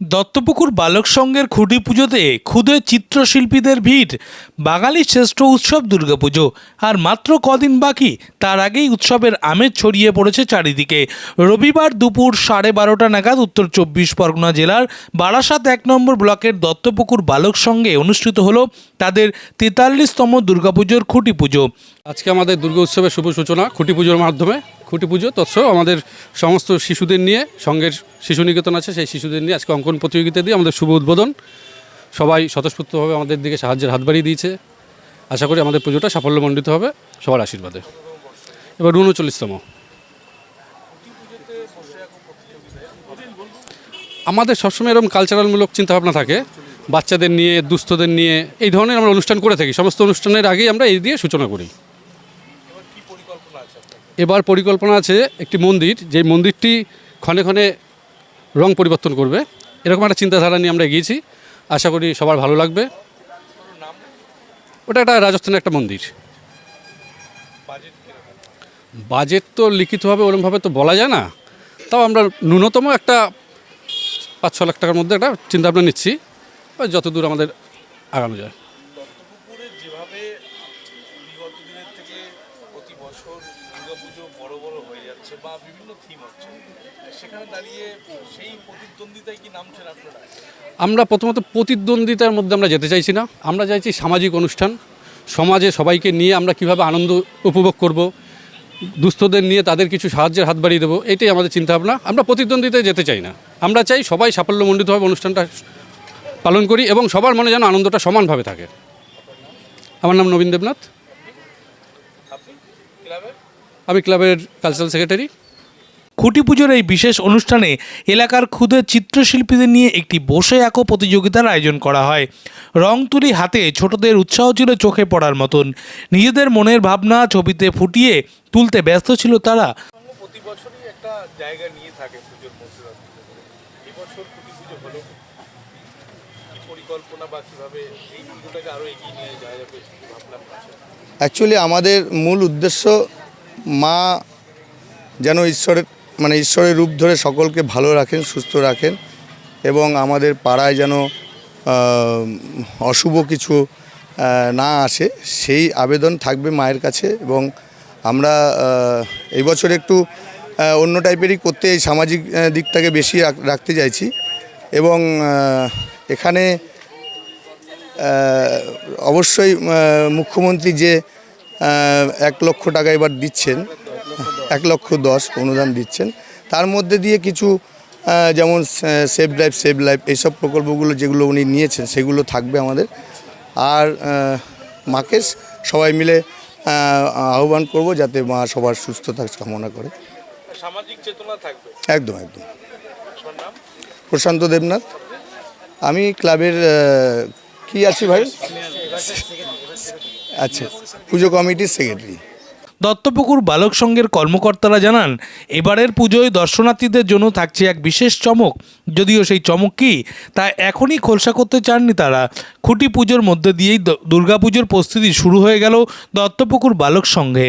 দত্তপুকুর বালক সংঘের খুঁটি পুজোতে ক্ষুদে চিত্রশিল্পীদের ভিড়। বাঙালির শ্রেষ্ঠ উৎসব দুর্গাপুজো। আর মাত্র কদিন বাকি, তার আগেই উৎসবের আমেজ ছড়িয়ে পড়েছে চারিদিকে। রবিবার দুপুর সাড়ে বারোটা নাগাদ উত্তর চব্বিশ পরগনা জেলার বারাসাত এক নম্বর ব্লকের দত্তপুকুর বালক সংঘে অনুষ্ঠিত হলো তাদের তেতাল্লিশতম দুর্গাপুজোর খুঁটি পুজো। আজকে আমাদের দুর্গা উৎসবের শুভ সূচনা খুঁটি পুজোর মাধ্যমে। খুঁটি পুজো তৎসহ আমাদের সমস্ত শিশুদের নিয়ে, সঙ্গের শিশু নিকেতন আছে, সেই শিশুদের নিয়ে আজকে অঙ্কন প্রতিযোগিতা দিয়ে আমাদের শুভ উদ্বোধন। সবাই স্বতঃস্ফূর্তভাবে আমাদের দিকে সাহায্যের হাত বাড়িয়ে দিয়েছে। আশা করি আমাদের পুজোটা সাফল্যমণ্ডিত হবে সবার আশীর্বাদে। এবার উনচল্লিশতম। আমাদের সবসময় এরকম কালচারালমূলক চিন্তাভাবনা থাকে। বাচ্চাদের নিয়ে, দুস্থদের নিয়ে, এই ধরনের আমরা অনুষ্ঠান করে থাকি। সমস্ত অনুষ্ঠানের আগেই আমরা এই দিয়ে সূচনা করি। এবার পরিকল্পনা আছে একটি মন্দির যে মন্দিরটি ক্ষণে ক্ষণে রং পরিবর্তন করবে। এরকম একটা চিন্তাধারা নিয়ে আমরা এগিয়েছি। আশা করি সবার ভালো লাগবে। ওটা একটা রাজস্থানের একটা মন্দির। বাজেট তো লিখিতভাবে ওরমভাবে তো বলা যায় না। তাও আমরা ন্যূনতম একটা পাঁচ ছ লাখ টাকার মধ্যে একটা চিন্তাভাবনা নিচ্ছি। ওই যত দূর আমাদের আগানো যায়। দিনের থেকে প্রতি বছর দুর্গাপুজো বড় বড় হয়ে যাচ্ছে বা বিভিন্ন থিম হচ্ছে। সেখানে দাঁড়িয়ে সেই প্রতিদ্বন্দ্বিতায় কি নামছেন আপনারা? আমরা প্রথমত প্রতিদ্বন্দ্বিতার মধ্যে আমরা যেতে চাইছি না। আমরা চাইছি সামাজিক অনুষ্ঠান। সমাজে সবাইকে নিয়ে আমরা কীভাবে আনন্দ উপভোগ করব, দুস্থদের নিয়ে তাদের কিছু সাহায্যের হাত বাড়িয়ে দেবো, এটাই আমাদের চিন্তাভাবনা। আমরা প্রতিদ্বন্দ্বিতায় যেতে চাই না। আমরা চাই সবাই সাফল্যমণ্ডিতভাবে অনুষ্ঠানটা পালন করি এবং সবার মনে যেন আনন্দটা সমানভাবে থাকে। আমার নাম নবীন দেবনাথ। আমি ক্লাবের কালচারাল সেক্রেটারি খুঁটি পুজোর এই বিশেষ অনুষ্ঠানে এলাকার ক্ষুদে চিত্রশিল্পীদের নিয়ে একটি বসে আঁকো প্রতিযোগিতার আয়োজন করা হয়। রং তুলি হাতে ছোটদের উৎসাহ ছিল চোখে পড়ার মতন। নিজেদের মনের ভাবনা ছবিতে ফুটিয়ে তুলতে ব্যস্ত ছিল তারা। প্রতি বছরই একটা জায়গা নিয়ে থাকে পুজোর মধ্যে এবছর খুঁটি পুজো হলো কি অ্যাকচুয়ালি আমাদের মূল উদ্দেশ্য মা যেন ঈশ্বরের মানে ঈশ্বরের রূপ ধরে সকলকে ভালো রাখেন, সুস্থ রাখেন এবং আমাদের পাড়ায় যেন অশুভ কিছু না আসে, সেই আবেদন থাকবে মায়ের কাছে এবং আমরা এই বছর একটু অন্য টাইপেরই করতে এই সামাজিক দিকটাকে বেশি রাখতে চাইছি এবং এখানে অবশ্যই মুখ্যমন্ত্রী যে এক লক্ষ টাকা এবার দিচ্ছেন এক লক্ষ দশ অনুদান দিচ্ছেন তার মধ্যে দিয়ে কিছু যেমন সেভ লাইফ সেভ লাইফ এইসব প্রকল্পগুলো যেগুলো উনি নিয়েছেন সেগুলো থাকবে আমাদের। আর মাকে সবাই মিলে আহ্বান করব যাতে মা সবার সুস্থতা কামনা করে। সামাজিক চেতনা থাকবে? একদম একদম। প্রশান্ত দেবনাথ। আমি ক্লাবের কি আছি ভাই? আচ্ছা পুজো কমিটির সেক্রেটারি দত্তপুকুর বালক সংঘের কর্মকর্তারা জানান, এবারের পুজোয় দর্শনার্থীদের জন্য থাকছে এক বিশেষ চমক। যদিও সেই চমক কি, তা এখনই খোলসা করতে চাননি তারা। খুঁটি পুজোর মধ্যে দিয়েই দুর্গাপুজোর প্রস্তুতি শুরু হয়ে গেল দত্তপুকুর বালক সংঘে।